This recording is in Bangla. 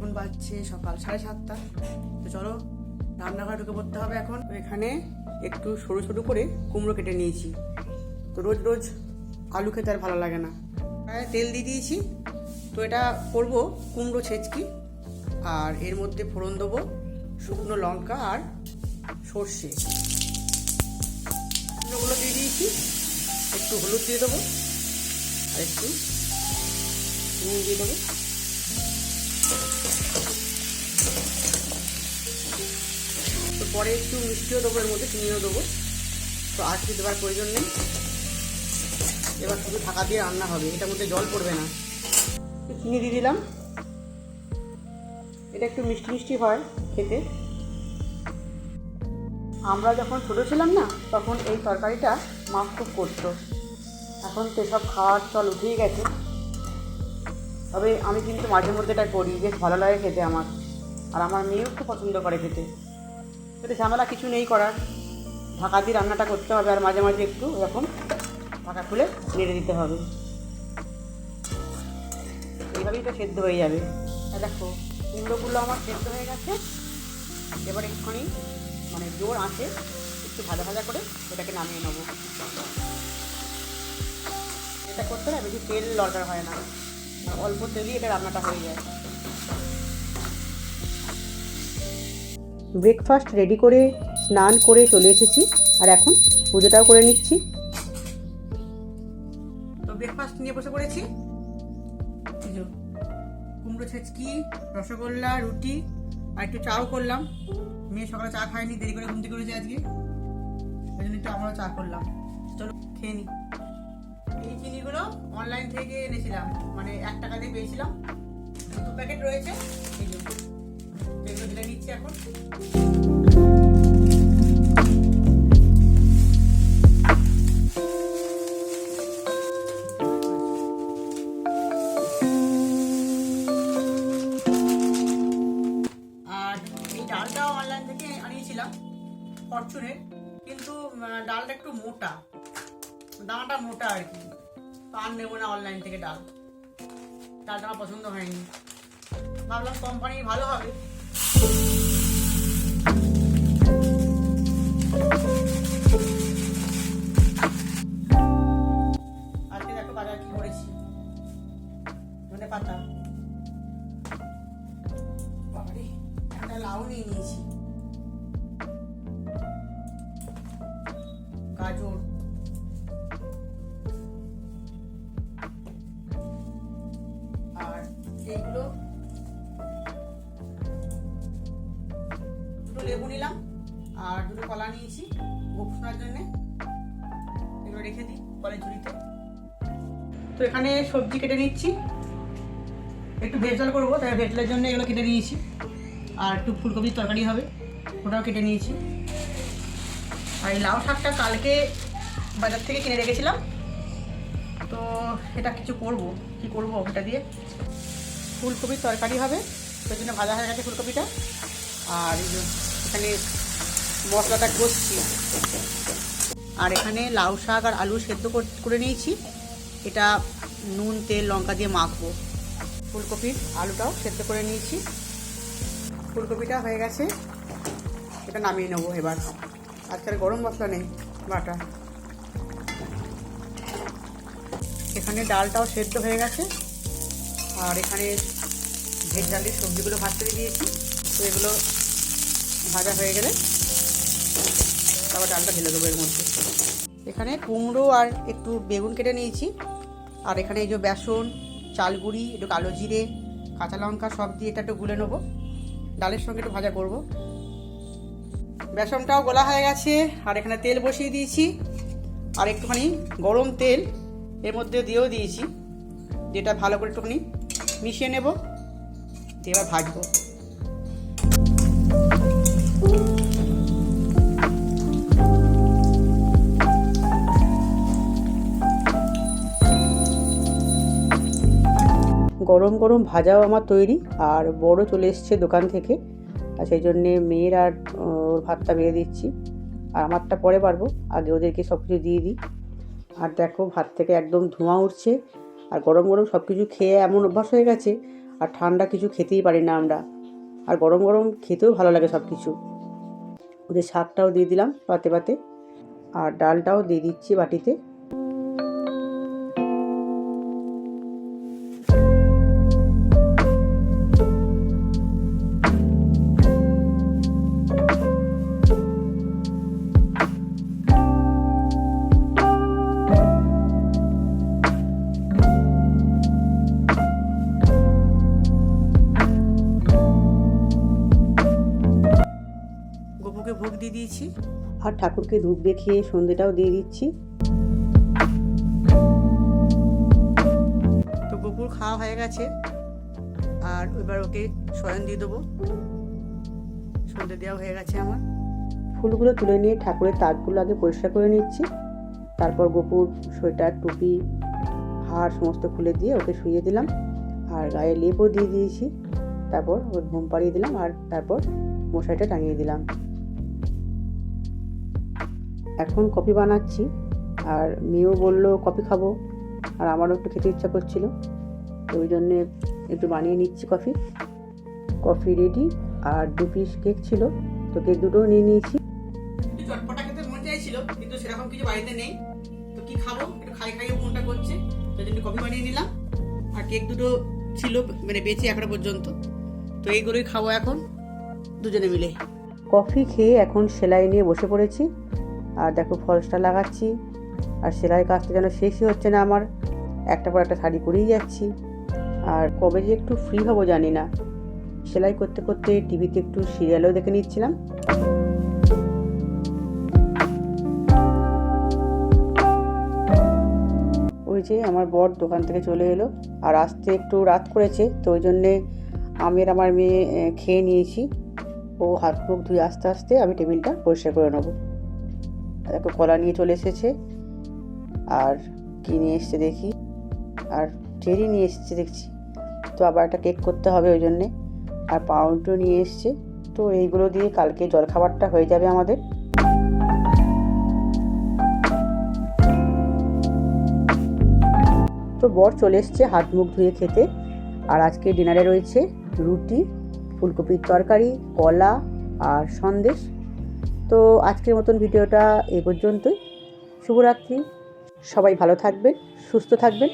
হচ্ছে সকাল সাড়ে সাতটা। তো চলো, রান্নাঘরে ঢুকে পড়তে হবে এখন। এখানে একটু সরু সরু করে কুমড়ো কেটে নিয়েছি। তো রোজ রোজ আলু খেতে আর ভালো লাগে না। তেল দিয়ে দিয়েছি। তো এটা করব কুমড়ো ছেচকি, আর এর মধ্যে ফোড়ন দেবো শুকনো লঙ্কা আর সর্ষে। কুমড়োগুলো দিয়ে দিয়েছি। একটু হলুদ দিয়ে দেবো, আর একটু নুন দিয়ে দেবো। তো পরে একটু মিষ্টিও দেবো, এর মধ্যে চিনিও দেবো। তো আর কিছু দেওয়ার প্রয়োজন নেই। এবার শুধু ঢাকা দিয়ে রান্না হবে, এটার মধ্যে জল পড়বে না। চিনি দিয়ে দিলাম। এটা একটু মিষ্টি মিষ্টি হয় খেতে। আমরা যখন ছোটো ছিলাম না, তখন এই তরকারিটা মা খুব করতো। এখন তো এসব খাওয়ার চল উঠেই গেছে। তবে আমি কিন্তু মাঝে মধ্যে এটা করি, বেশ ভালো লাগে খেতে আমার। আর আমার মেয়েও খুব পছন্দ করে খেতে। সেটা ঝামেলা কিছু নেই করার। ঢাকা দিয়ে রান্নাটা করতে হবে আর মাঝে মাঝে একটু এরকম ঢাকা খুলে নেড়ে দিতে হবে। এইভাবেই তো সেদ্ধ হয়ে যাবে। দেখো, কুমড়োগুলো আমার সেদ্ধ হয়ে গেছে। এবার একটুখানি মানে জোর আঁচে একটু ভাজা ভাজা করে এটাকে নামিয়ে নেব। এটা করতে না বেশি তেল দরকার হয় না। অল্প তেলই এটা রান্নাটা হয়ে যায়। ব্রেকফাস্ট রেডি করে স্নান করে চলে এসেছি আর এখন পুজোটাও করে নিচ্ছি। তো ব্রেকফাস্ট নিয়ে বসে পড়েছি। কুমড়ো ছেচকি রসগোল্লা রুটি আর একটু চাও করলাম। মেয়ে সকালে চা খায়নি দেরি করে ঘুম থেকে করেছে আজকে। ওই জন্য একটু আমরাও চা করলাম। চলো খেয়ে নিই এই চিনিগুলো অনলাইন থেকে এনেছিলাম। মানে এক টাকা দিয়ে পেয়েছিলাম। দু প্যাকেট রয়েছে। এই যে তো এগুলো ঢেলে নিচ্ছি এখন। ডালটাও অনলাইন থেকে আনিয়েছিলাম ফরচুনের কিন্তু ডালটা একটু মোটা। দানাটা মোটা আর কি তো আর নেব না অনলাইন থেকে ডাল। ডালটা আমার পছন্দ হয়নি। ভাবলাম কোম্পানি ভালো হবে। এইগুলো। দুটো লেবু নিলাম আর দুটো কলা নিয়েছি গোপ শোনার জন্যে। এগুলো রেখে দিই কলের ঝুড়িতে। তো এখানে সবজি কেটে নিচ্ছি। একটু ভেজাল করব, তাই ভেজলের জন্য এগুলো কেটে নিয়েছি। আর একটু ফুলকপির তরকারি হবে, ওটাও কেটে নিয়েছি। আর এই লাউ শাকটা কালকে বাজার থেকে কিনে রেখেছিলাম। তো এটা কিছু করব, কি করব ওটা দিয়ে। ফুলকপির তরকারি হবে, সেই জন্য ভাজা হয়ে গেছে ফুলকপিটা। আর এখানে মশলাটা কষছি। আর এখানে লাউ শাক আর আলু সেদ্ধ কর- করে নিয়েছি। এটা নুন, তেল, লঙ্কা দিয়ে মাখবো। ফুলকপির আলুটাও সেদ্ধ করে নিয়েছি। ফুলকপিটা হয়ে গেছে। এটা নামিয়ে নেব এবার। আজকাল গরম মশলা নেই, বাটা। এখানে ডালটাও সেদ্ধ হয়ে গেছে। আর এখানে ভেজ ডালের সবজিগুলো ভাজতে দিয়ে দিয়েছি। তো এগুলো ভাজা হয়ে গেলে তারপর ডালটা ঢেলে দেবো এর মধ্যে। এখানে কুমড়ো আর একটু বেগুন কেটে নিয়েছি। আর এখানে এই যে বেসন, চালগুড়ি, একটু কালো জিরে, কাঁচা লঙ্কা সব দিয়ে এটা একটু গুলে নেব। ডালের সঙ্গে একটু ভাজা করব। বেসনটাও গোলা হয়ে গেছে। আর এখানে তেল বসিয়ে দিয়েছি। আর একটুখানি গরম তেল এর মধ্যে দিয়েও দিয়েছি। যেটা ভালো করে একটুখানি মিশিয়ে নেব এবার ভাজবো। গরম গরম ভাজাও আমার তৈরি, আর বড় চলে এসছে দোকান থেকে, আর সেই জন্যে মেয়ের আর ওর ভাতটা বেড়ে দিচ্ছি। আর আমারটা পরে পারব, আগে ওদেরকে সব কিছু দিয়ে দিই। আর দেখো, ভাত থেকে একদম ধোঁয়া উঠছে। আর গরম গরম সব কিছু খেয়ে এমন অভ্যাস হয়ে গেছে, আর ঠান্ডা কিছু খেতেই পারি না আমরা। আর গরম গরম খেতেও ভালো লাগে সব কিছু ওদের শাকটাও দিয়ে দিলাম পাতে পাতে, আর ডালটাও দিয়ে দিচ্ছি বাটিতে। দিয়ে দিয়েছি। আর ঠাকুরকে ধূপ দেখিয়ে সন্ধেটাও দিয়ে দিচ্ছি। তো গোপুর খাওয়া হয়ে গেছে। আর এবার ওকে শয়ন দিয়ে দেবো। সন্ধে দেওয়া হয়ে গেছে আমার। ফুলগুলো তুলে নিয়ে ঠাকুরের তাকগুলো আগে পরিষ্কার করে নিচ্ছি। তারপর গোপুর সোয়েটার টুপি হার সমস্ত খুলে দিয়ে ওকে শুয়ে দিলাম। আর গায়ে লেপও দিয়ে দিয়েছি। তারপর ওর ঘুম পাড়িয়ে দিলাম। আর তারপর মশারিটা টাঙিয়ে দিলাম। এখন কফি বানাচ্ছি। আর মেয়েও বলল কফি খাব। আর আমারও একটু খেতে ইচ্ছা করছিল। ওই জন্যে একটু বানিয়ে নিচ্ছি কফি। কফি রেডি আর দু পিস কেক ছিল। তো কেক দুটোও নিয়ে নিয়েছি। চটপটা খেতে মন চাইছিল কিন্তু সেরকম কিছু বাড়িতে নেই। তো কি খাব? একটু খাই খাইয়ে মনটা করছে। জন্য কফি বানিয়ে নিলাম। আর কেক দুটো ছিল মানে বেঁচে এখনও পর্যন্ত। তো এইগুলোই খাব এখন দুজনে মিলে। কফি খেয়ে এখন সেলাই নিয়ে বসে পড়েছি। আর দেখো ফলসটা লাগাচ্ছি। আর সেলাই কাজটা যেন শেষই হচ্ছে না আমার। একটা পর একটা শাড়ি করেই যাচ্ছি। আর কবে যে একটু ফ্রি হব জানি না। সেলাই করতে করতে টিভিতে একটু সিরিয়ালও দেখে নিচ্ছিলাম। ওই যে আমার বর দোকান থেকে চলে এলো। আর আসতে একটু রাত করেছে। তো ওই জন্যে আমি আর আমার মেয়ে খেয়ে নিয়েছি। ও হাত মুখ ধুয়ে আস্তে আস্তে আমি টেবিলটা পরিষ্কার করে নেব। দেখো কলা নিয়ে চলে এসেছে। আর কি নিয়ে এসছে দেখি? আর চেরি নিয়ে এসছে দেখছি। তো আবার একটা কেক করতে হবে ওই জন্যে। আর পাউরুটিও নিয়ে এসছে। তো এইগুলো দিয়ে কালকে জলখাবারটা হয়ে যাবে আমাদের। তো বর চলে এসছে হাত মুখ ধুয়ে খেতে। আর আজকে ডিনারে রয়েছে রুটি, ফুলকপির তরকারি, কলা আর সন্দেশ। তো আজকের মতন ভিডিওটা এ পর্যন্তই। শুভরাত্রি। সবাই ভালো থাকবেন সুস্থ থাকবেন।